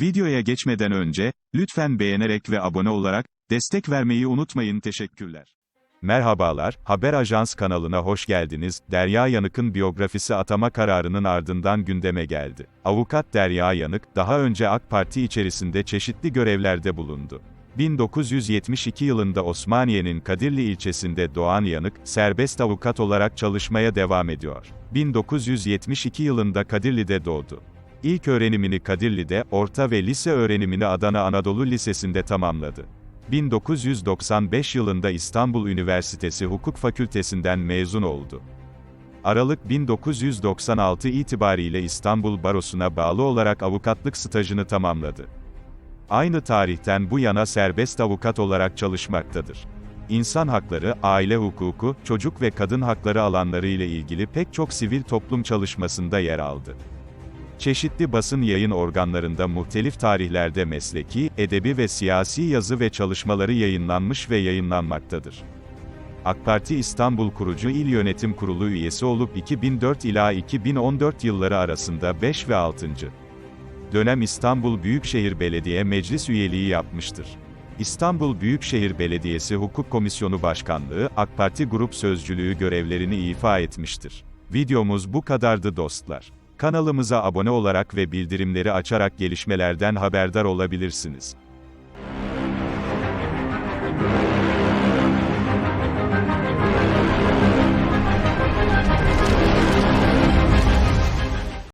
Videoya geçmeden önce, lütfen beğenerek ve abone olarak, destek vermeyi unutmayın teşekkürler. Merhabalar, Haber Ajans kanalına hoş geldiniz. Derya Yanık'ın biyografisi atama kararının ardından gündeme geldi. Avukat Derya Yanık, daha önce AK Parti içerisinde çeşitli görevlerde bulundu. 1972 yılında Osmaniye'nin Kadirli ilçesinde doğan Yanık, serbest avukat olarak çalışmaya devam ediyor. 1972 yılında Kadirli'de doğdu. İlk öğrenimini Kadirli'de, orta ve lise öğrenimini Adana Anadolu Lisesi'nde tamamladı. 1995 yılında İstanbul Üniversitesi Hukuk Fakültesinden mezun oldu. Aralık 1996 itibariyle İstanbul Barosu'na bağlı olarak avukatlık stajını tamamladı. Aynı tarihten bu yana serbest avukat olarak çalışmaktadır. İnsan hakları, aile hukuku, çocuk ve kadın hakları alanları ile ilgili pek çok sivil toplum çalışmasında yer aldı. Çeşitli basın yayın organlarında muhtelif tarihlerde mesleki, edebi ve siyasi yazı ve çalışmaları yayınlanmış ve yayınlanmaktadır. AK Parti İstanbul Kurucu İl Yönetim Kurulu üyesi olup 2004 ila 2014 yılları arasında 5 ve 6. dönem İstanbul Büyükşehir Belediye Meclis üyeliği yapmıştır. İstanbul Büyükşehir Belediyesi Hukuk Komisyonu Başkanlığı, AK Parti Grup Sözcülüğü görevlerini ifa etmiştir. Videomuz bu kadardı dostlar. Kanalımıza abone olarak ve bildirimleri açarak gelişmelerden haberdar olabilirsiniz.